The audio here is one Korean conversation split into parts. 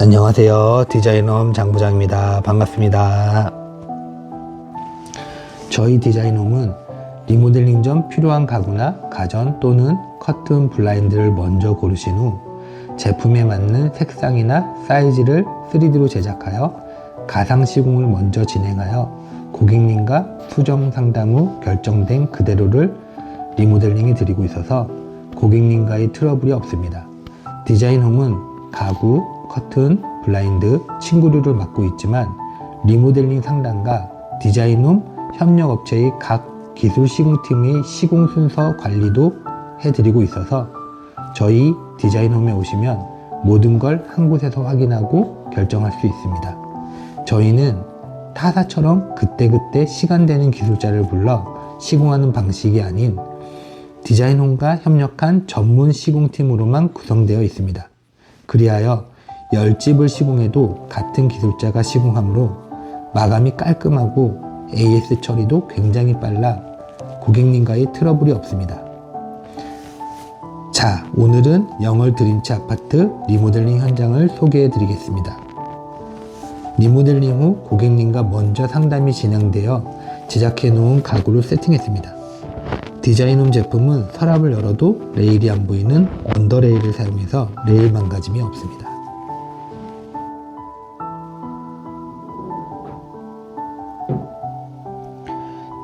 안녕하세요. 디자이놈 장부장입니다. 반갑습니다. 저희 디자이놈은 리모델링 전 필요한 가구나 가전 또는 커튼 블라인드를 먼저 고르신 후 제품에 맞는 색상이나 사이즈를 3D로 제작하여 가상 시공을 먼저 진행하여 고객님과 수정 상담 후 결정된 그대로를 리모델링해 드리고 있어서 고객님과의 트러블이 없습니다. 디자인홈은 가구, 커튼, 블라인드, 침구류를 맡고 있지만 리모델링 상담과 디자인홈 협력업체의 각 기술 시공팀의 시공 순서 관리도 해드리고 있어서 저희 디자인홈에 오시면 모든 걸 한 곳에서 확인하고 결정할 수 있습니다. 저희는 타사처럼 그때그때 시간되는 기술자를 불러 시공하는 방식이 아닌 디자인홈과 협력한 전문 시공팀으로만 구성되어 있습니다. 그리하여 10집을 시공해도 같은 기술자가 시공하므로 마감이 깔끔하고 AS 처리도 굉장히 빨라 고객님과의 트러블이 없습니다. 자, 오늘은 영월 드림치 아파트 리모델링 현장을 소개해 드리겠습니다. 리모델링 후 고객님과 먼저 상담이 진행되어 제작해 놓은 가구를 세팅했습니다. 디자인홈 제품은 서랍을 열어도 레일이 안 보이는 언더 레일을 사용해서 레일 망가짐이 없습니다.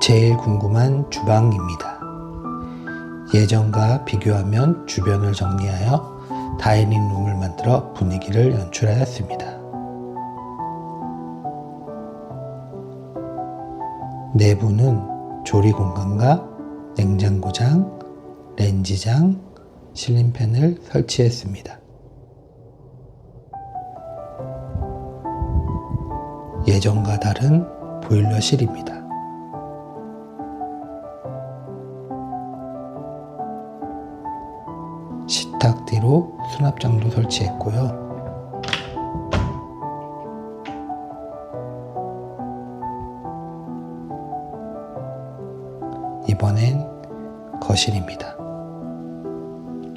제일 궁금한 주방입니다. 예전과 비교하면 주변을 정리하여 다이닝 룸을 만들어 분위기를 연출하였습니다. 내부는 조리 공간과 냉장고장, 렌지장, 실린팬을 설치했습니다. 예전과 다른 보일러실입니다. 수납장도 설치했고요. 이번엔 거실입니다.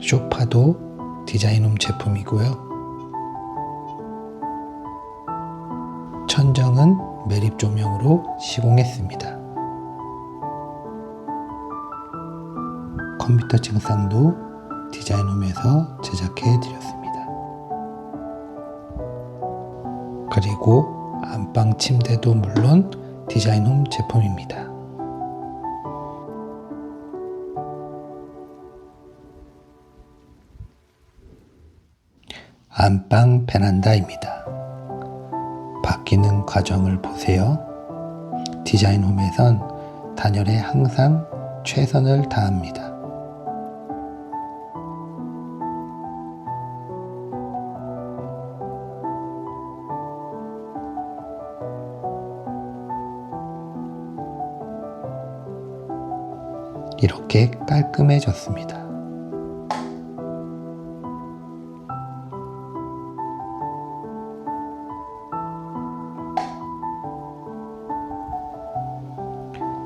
소파도 디자인홈 제품이고요. 천정은 매립 조명으로 시공했습니다. 컴퓨터 증상도 디자인홈에서 제작해 드렸습니다. 그리고 안방 침대도 물론 디자인홈 제품입니다. 안방 베란다입니다. 바뀌는 과정을 보세요. 디자인홈에선 단열에 항상 최선을 다합니다. 이렇게 깔끔해졌습니다.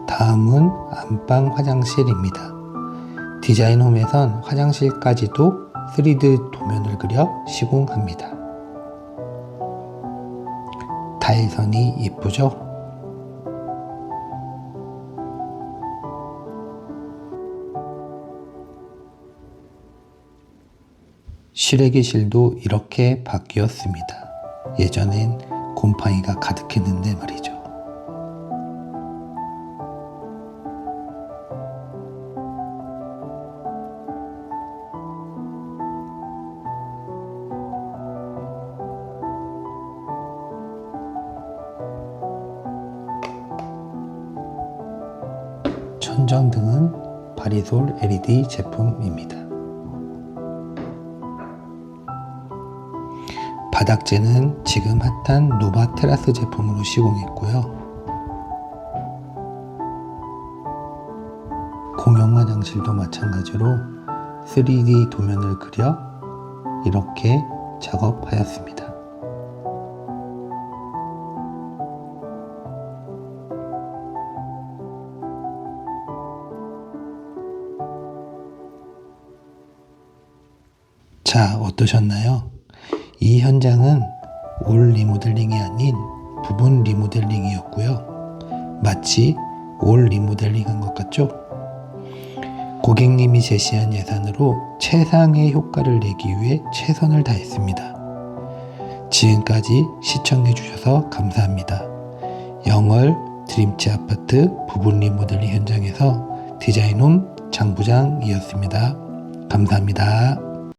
다음은 안방 화장실입니다. 디자인홈에선 화장실까지도 3D 도면을 그려 시공합니다. 타일선이 이쁘죠? 실외기실도 이렇게 바뀌었습니다. 예전엔 곰팡이가 가득했는데 말이죠. 천정등은 바리솔 LED 제품입니다. 바닥재는 지금 핫한 노바 테라스 제품으로 시공했고요. 공용 화장실도 마찬가지로 3D 도면을 그려 이렇게 작업하였습니다. 자, 어떠셨나요? 이 현장은 올 리모델링이 아닌 부분 리모델링이었고요. 마치 올 리모델링 한 것 같죠? 고객님이 제시한 예산으로 최상의 효과를 내기 위해 최선을 다했습니다. 지금까지 시청해 주셔서 감사합니다. 영월 드림치 아파트 부분 리모델링 현장에서 디자인홈 장부장이었습니다. 감사합니다.